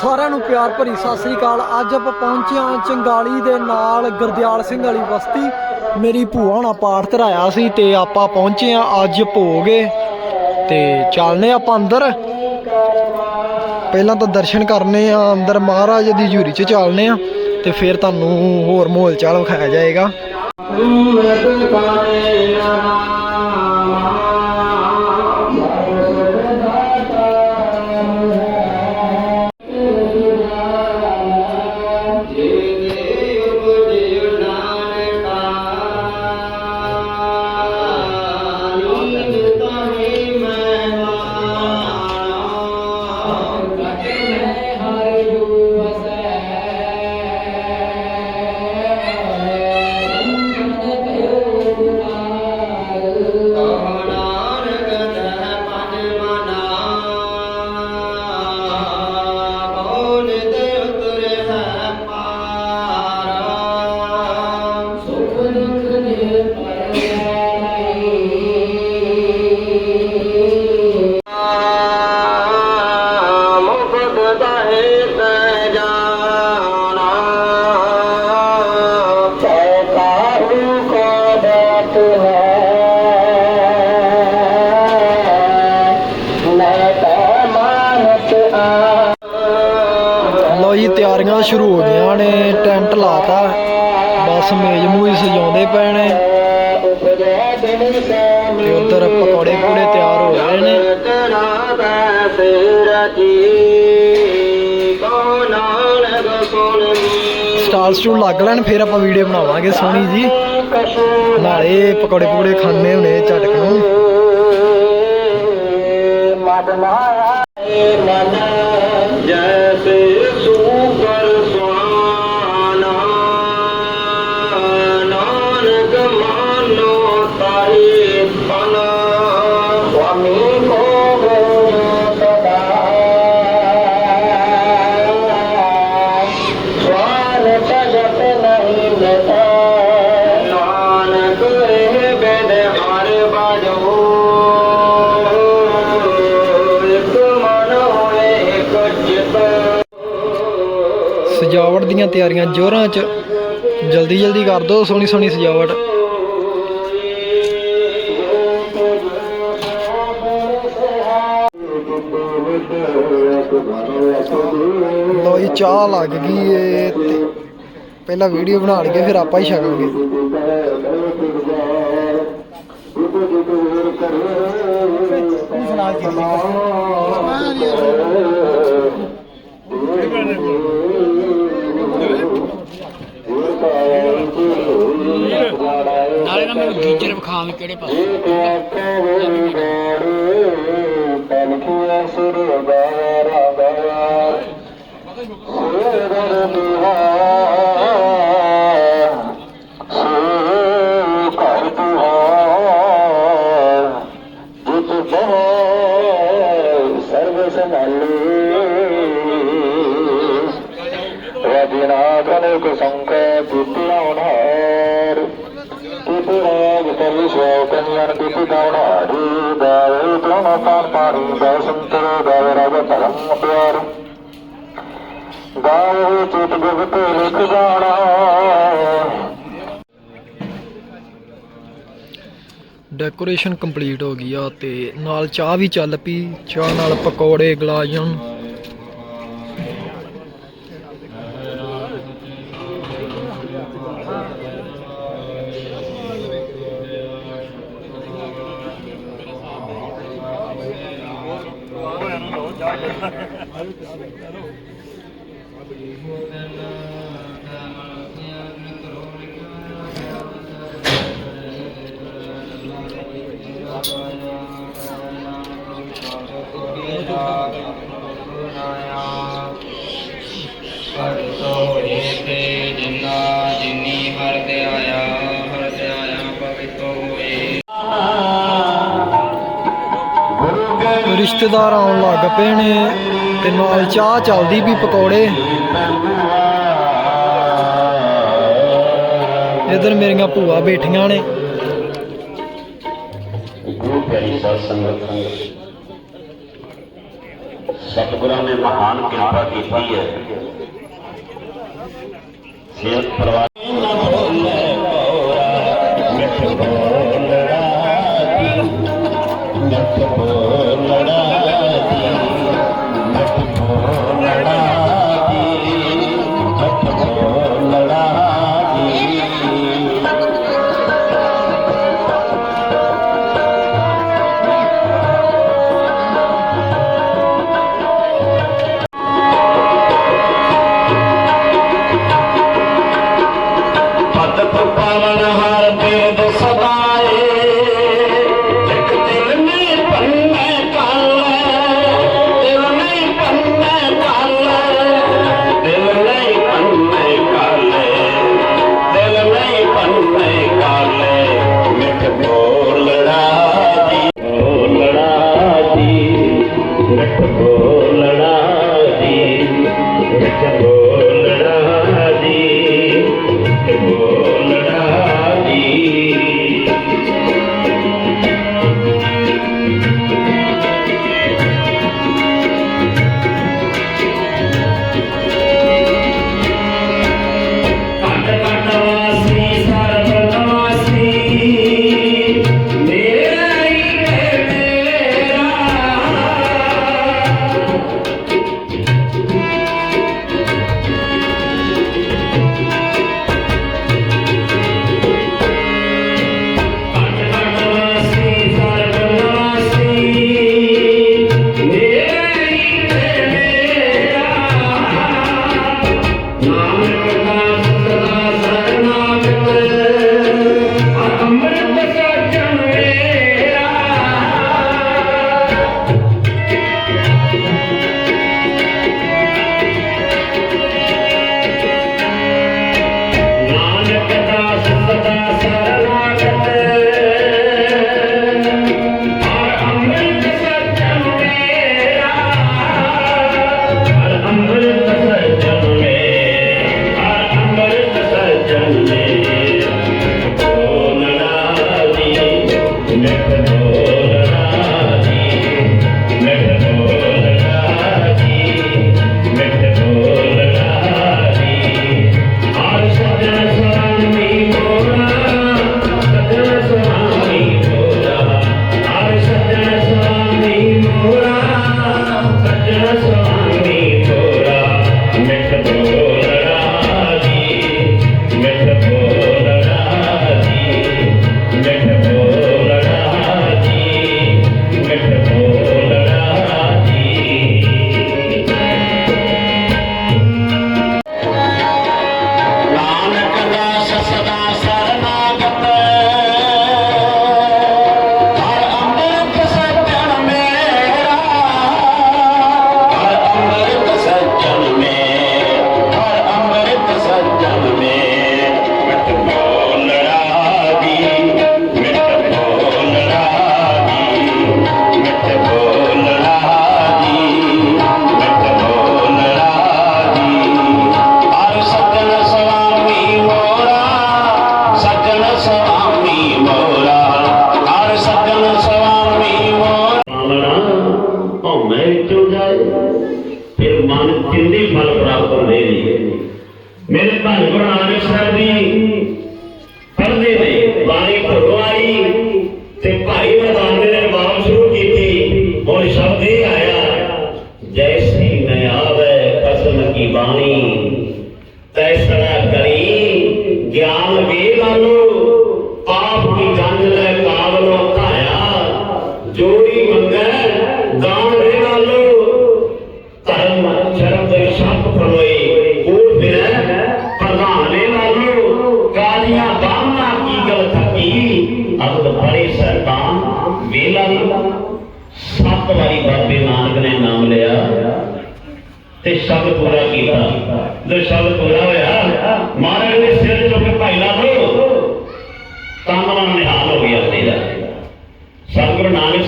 ਸਾਰਿਆਂ ਨੂੰ ਪਿਆਰ ਭਰੀ ਸਤਿ ਸ੍ਰੀ ਅਕਾਲ। ਅੱਜ ਆਪਾਂ ਪਹੁੰਚੇ ਹਾਂ ਚੰਗਾਲੀ ਦੇ ਨਾਲ ਗੁਰਦਿਆਲ ਸਿੰਘ ਵਾਲੀ ਬਸਤੀ। ਮੇਰੀ ਭੂਆ ਨਾਲ ਪਾਠ ਧਰਾਇਆ ਸੀ ਤੇ ਆਪਾਂ ਪਹੁੰਚੇ ਹਾਂ ਅੱਜ ਭੋਗੇ ਤੇ ਚੱਲਨੇ ਆਪਾਂ ਅੰਦਰ। ਪਹਿਲਾਂ ਤਾਂ ਦਰਸ਼ਨ ਕਰਨੇ ਆ, ਅੰਦਰ ਮਹਾਰਾਜ ਦੀ ਝੂਰੀ 'ਚ ਚੱਲਨੇ ਆ ਤੇ ਫਿਰ ਤੁਹਾਨੂੰ ਹੋਰ ਮਾਹੌਲ ਚਾਲ ਵਿਖਾਇਆ ਜਾਏਗਾ। ਲਓ ਸਟਾਲ ਸਟੂਲ ਲੱਗ ਲੈਣ, ਫਿਰ ਆਪਾਂ ਵੀਡੀਓ ਬਣਾਵਾਂਗੇ ਸੋਹਣੀ ਜੀ। ਨਾਲੇ ਪਕੌੜੇ ਪਕੌੜੇ ਖਾਣੇ ਹੁਣੇ ਝਟਕ ਨੂੰ। ਜੈਸੇ ਸਜਾਵਟ ਤਿਆਰੀਆਂ ਜੋਰਾਂ 'ਚ। ਜਲਦੀ ਜਲਦੀ ਕਰ ਦਿਓ ਸੋਹਣੀ ਸੋਹਣੀ ਸਜਾਵਟ। ਲੋ ਜੀ, ਚਾਹ ਲੱਗ ਗਈ ਏ ਤੇ ਪਹਿਲਾਂ ਵੀਡੀਓ ਬਣਾ ਲਈਏ, ਫਿਰ ਆਪਾਂ ਹੀ ਛਕਾਂਗੇ। ਮੈਨੂੰ ਗੀਜਰ ਵਿਖਾਵੇਂ ਕਿਹੜੇ ਪਾਸੇ ਗਾਵੇ ਚਿਤ ਗੁਪਤ ਲਿਖ ਜਾਣਾ ਡੈਕੋਰੇਸ਼ਨ ਕੰਪਲੀਟ ਹੋ ਗਈ ਆ ਤੇ ਨਾਲ ਚਾਹ ਵੀ ਚੱਲ ਪਈ, ਚਾਹ ਨਾਲ ਪਕੌੜੇ ਗਲਾਜਨ Thank. ਰਿਸ਼ਤੇਦਾਰ ਆਉਣ ਲੱਗ ਪਏ ਨੇ ਤੇ ਨਾਲ ਚਾਹ ਚੱਲਦੀ ਵੀ ਪਕੌੜੇ। ਇਧਰ ਮੇਰੀਆਂ ਭੂਆ ਬੈਠੀਆਂ ਨੇ। ਗੁਰੂ ਪਿਆਰੀ ਸਾਧ ਸੰਗਤ, ਸਤਿਗੁਰਾਂ ਨੇ ਮਹਾਨ ਕਿਰਪਾ ਕੀਤੀ ਹੈ। ਸਿਹਤ ਪਰਿਵਾਰ Thank.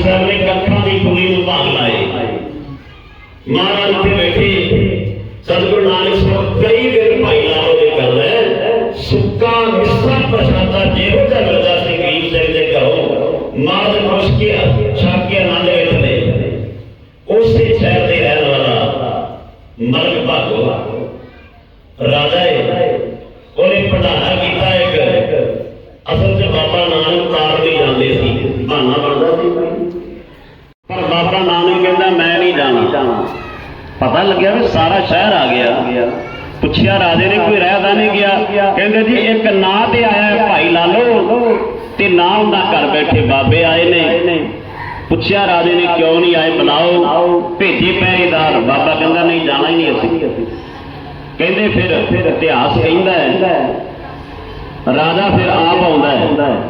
ਸਿਰ ਦੇ ਕੱਖਾਂ ਦੀ ਪੁਲੀ ਨੂੰ ਭੰਨ ਲਾਏ। ਮਹਾਰਾਜ ਨਹੀਂ ਪਤਾ ਲੱਗਿਆ ਵੀ ਸਾਰਾ ਸ਼ਹਿਰ ਆ ਗਿਆ। ਪੁੱਛਿਆ ਰਾਜੇ ਨੇ ਕੋਈ ਰਹਿਦਾ ਨਹੀਂ ਗਿਆ। ਕਹਿੰਦੇ ਜੀ, ਇੱਕ ਨਾਂ ਤੇ ਆਇਆ ਭਾਈ ਲਾਲੋ। ਤੇ ਨਾਂ ਉਹਦਾ ਘਰ ਬੈਠੇ ਬਾਬੇ ਆਏ ਨੇ। ਪੁੱਛਿਆ ਰਾਜੇ ਨੇ, ਕਿਉਂ ਨਹੀਂ ਆਏ? ਬੁਲਾਓ। ਭੇਜੇ ਪੈਦਾਰ ਬਾਬਾ ਕਹਿੰਦਾ, ਨਹੀਂ, ਜਾਣਾ ਹੀ ਨਹੀਂ ਅਸੀਂ। ਕਹਿੰਦੇ ਫਿਰ ਫਿਰ ਇਤਿਹਾਸ ਕਹਿੰਦਾ ਹੈ। ਰਾਜਾ ਫਿਰ ਆਪ ਆਉਂਦਾ ਹੈ।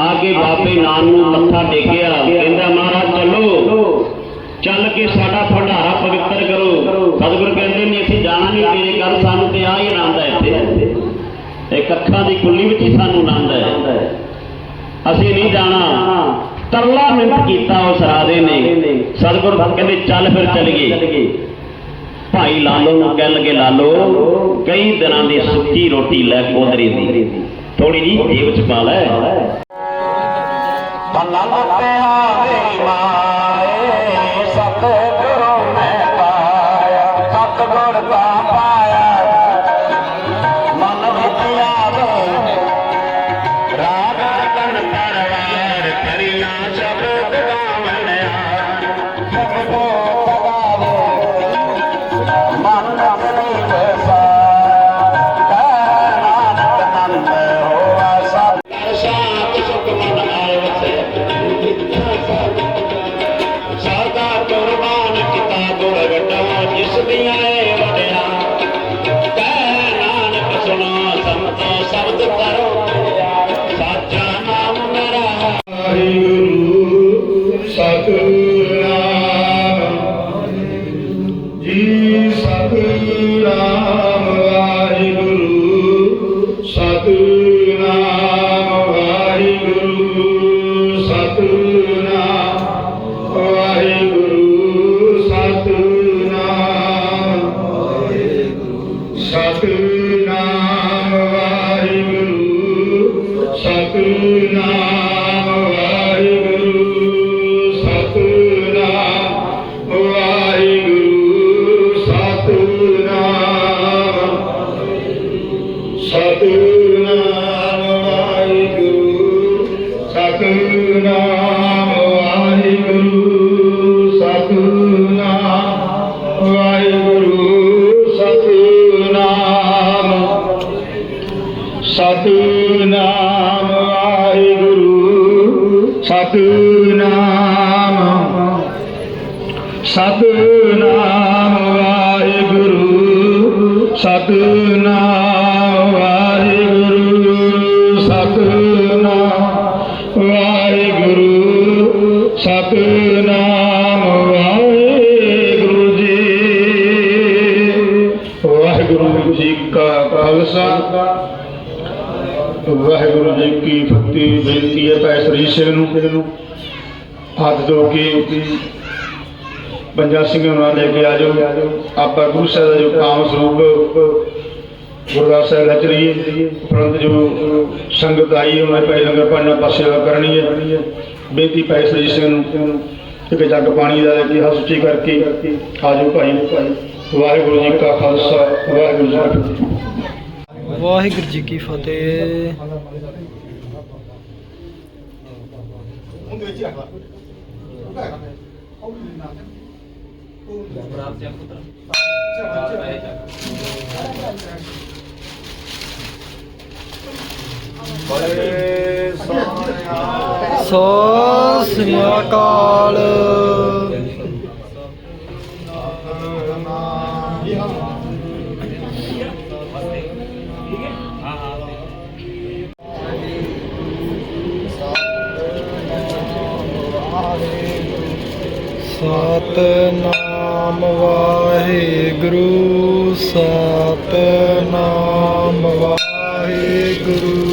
ਆਗੇ ਬਾਬੇ ਨਾਮ ਨੂੰ ਮੱਥਾ ਟੇਕਿਆ। ਕਹਿੰਦਾ, ਮਹਾਰਾਜ, ਚੱਲੋ। ਚੱਲ ਕੇ ਸਾਡਾ ਭੰਡਾਰਾ ਪਵਿੱਤਰ ਕਰੋ। ਸਤਿਗੁਰ ਕਹਿੰਦੇ ਨਹੀਂ ਅਸੀਂ ਜਾਣਾ ਨਹੀਂ ਤੇਰੇ ਘਰ ਸਾਨੂੰ ਤੇ ਆ ਹੀ ਆਨੰਦ ਹੈ ਇੱਥੇ। ਇੱਕ ਅੱਖਾਂ ਦੀ ਕੁੱਲੀ ਵਿੱਚ ਹੀ ਸਾਨੂੰ ਆਨੰਦ ਹੈ। ਅਸੀਂ ਨਹੀਂ ਜਾਣਾ। ਤਰਲਾ ਮਿੰਟ ਕੀਤਾ ਉਸ ਰਾਜੇ ਨੇ। ਸਤਿਗੁਰ ਕਹਿੰਦੇ, ਚੱਲ ਫਿਰ ਚੱਲੀਏ ਭਾਈ ਲਾਲੋ ਨੂੰ ਕਹਿਣ ਲਗੇ, ਲਾਲੋ, ਕਈ ਦਿਨਾਂ ਦੀ ਸੁੱਕੀ ਰੋਟੀ ਲੈ ਕੋਦਰੀ ਦੀ। ਥੋੜੀ ਜੀ ਜੇਬ ਚ ਪਾ ਲੈ। ਆਨੰਦ ਪਿਆ ਮੇਰੀ ਮਾਏ ਸਤਿਨਾਮ ਸਤਿਨਾਮ ਵਾਹਿਗੁਰੂ ਜੀ। ਵਾਹਿਗੁਰੂ ਜੀ ਕਾ ਖਾਲਸਾ। ਵਾਹਿਗੁਰੂ ਜੀ ਕੀ ਫਤਿਹ। ਬੇਨਤੀ ਹੈ ਭਾਈ ਸ੍ਰੀ ਸਿੰਘ ਨੂੰ ਹੱਥ ਧੋ ਕੇ ਪੰਜਾਂ ਸਿੰਘਾਂ ਨੂੰ ਨਾਲ ਲੈ ਕੇ ਆ ਜਾਓ। ਆਪਾਂ ਗੁਰੂ ਸਾਹਿਬ ਦਾ ਜੋ ਕਾਮ ਸਰੂਪ ਗੁਰਦਾਸ ਸਾਹਿਬ ਰਚ ਰਹੀ ਹੈ ਪਰੰਤ ਜੋ ਸੰਗਤ ਆਈ ਉਹਨਾਂ ਨੇ ਭਾਈ ਲੰਗਰ ਪਾਣੀ ਨਾਲ ਸੇਵਾ ਕਰਨੀ ਹੈ। ਬੇਨਤੀ ਭਾਈ ਸ੍ਰੀ ਸਿੰਘ ਨੂੰ ਇੱਕ ਜੱਗ ਪਾਣੀ ਦਾ ਲੈ ਕੇ ਹੱਥ ਉੱਚੀ ਕਰਕੇ ਆ ਜਾਓ ਭਾਈ। ਵਾਹਿਗੁਰੂ ਜੀ ਕਾ ਖਾਲਸਾ ਵਾਹਿਗੁਰੂ ਜੀ ਕੀ ਫਤਿਹ। ਵਾਹਿਗੁਰੂ ਜੀ ਕੀ ਫਤਿਹ। ਸਤਿ ਸ੍ਰੀ ਅਕਾਲ। ਸਤਨਾਮ ਵਾਹਿਗੁਰੂ ਸਤਨਾਮ ਵਾਹਿਗੁਰੂ ਸਤਨਾਮ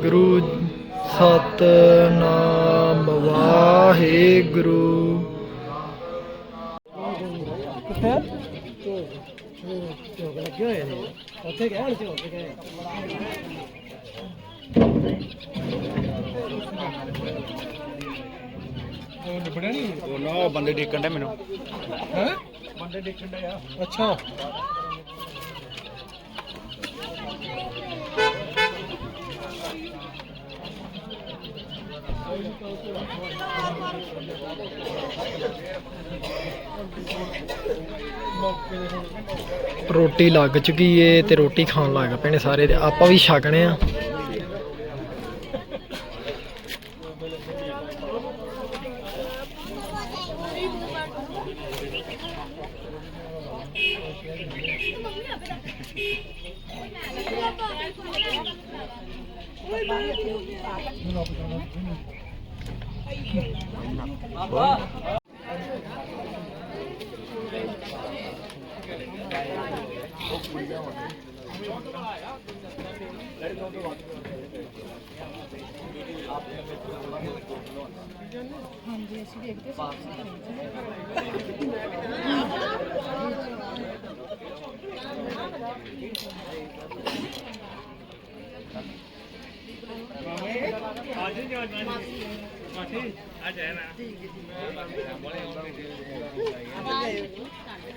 ਵਾਹਿਗੁਰੂ ਸਤਨਾਮ ਵਾਹਿਗੁਰੂ। ਕਿੱਥੇ ਝੋਕ ਲੱਗੇ ਹੋਏ ਨੇ ਉੱਥੇ ਗਏ ਹਣ ਝੋਕ ਗਏ ਉਹ ਨਿਬੜਿਆ ਨਹੀਂ ਉਹ ਨਾ ਬੰਦੇ ਡੇਕਣ ਦੇ ਮੈਨੂੰ। ਹੈ? ਬੰਦੇ ਦੇਖਣ ਦੇ ਆ। ਅੱਛਾ। ਰੋਟੀ ਲੱਗ ਚੁੱਕੀ ਏ ਤੇ ਰੋਟੀ ਖਾਣ ਲੱਗ ਪਏ ਨੇ ਸਾਰੇ ਤੇ ਆਪਾਂ ਵੀ ਛਕਣੇ ਆ ਹਾਂਜੀ ਅਸੀਂ ਦੇਖਦੇ ਸੀ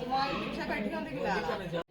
Simon, siya kaya tingnan bigla.